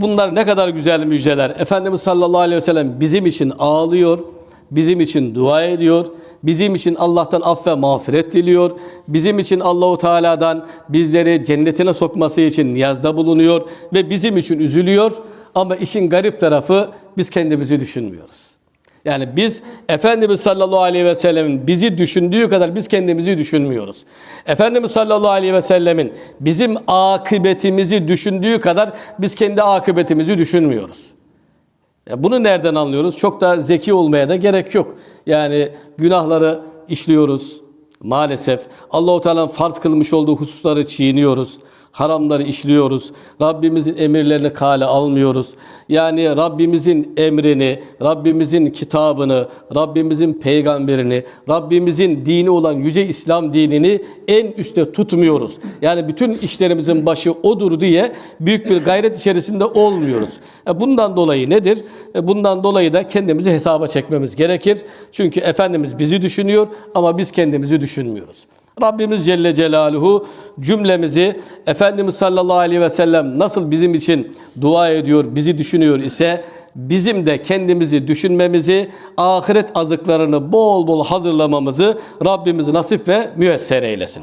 Bunlar ne kadar güzel müjdeler. Efendimiz sallallahu aleyhi ve sellem bizim için ağlıyor, bizim için dua ediyor, bizim için Allah'tan aff ve mağfiret diliyor, bizim için Allahu Teala'dan bizleri cennetine sokması için niyazda bulunuyor ve bizim için üzülüyor. Ama işin garip tarafı biz kendimizi düşünmüyoruz. Yani biz Efendimiz sallallahu aleyhi ve sellemin bizi düşündüğü kadar biz kendimizi düşünmüyoruz. Efendimiz sallallahu aleyhi ve sellemin bizim akıbetimizi düşündüğü kadar biz kendi akıbetimizi düşünmüyoruz. Bunu nereden anlıyoruz? Çok da zeki olmaya da gerek yok. Yani günahları işliyoruz maalesef. Allahu Teala'nın farz kılmış olduğu hususları çiğniyoruz. Haramları işliyoruz. Rabbimizin emirlerini kale almıyoruz. Yani Rabbimizin emrini, Rabbimizin kitabını, Rabbimizin peygamberini, Rabbimizin dini olan yüce İslam dinini en üstte tutmuyoruz. Yani bütün işlerimizin başı odur diye büyük bir gayret içerisinde olmuyoruz. E Bundan dolayı nedir? E Bundan dolayı da kendimizi hesaba çekmemiz gerekir. Çünkü Efendimiz bizi düşünüyor ama biz kendimizi düşünmüyoruz. Rabbimiz Celle Celaluhu cümlemizi Efendimiz sallallahu aleyhi ve sellem nasıl bizim için dua ediyor, bizi düşünüyor ise bizim de kendimizi düşünmemizi, ahiret azıklarını bol bol hazırlamamızı Rabbimiz nasip ve müyesser eylesin.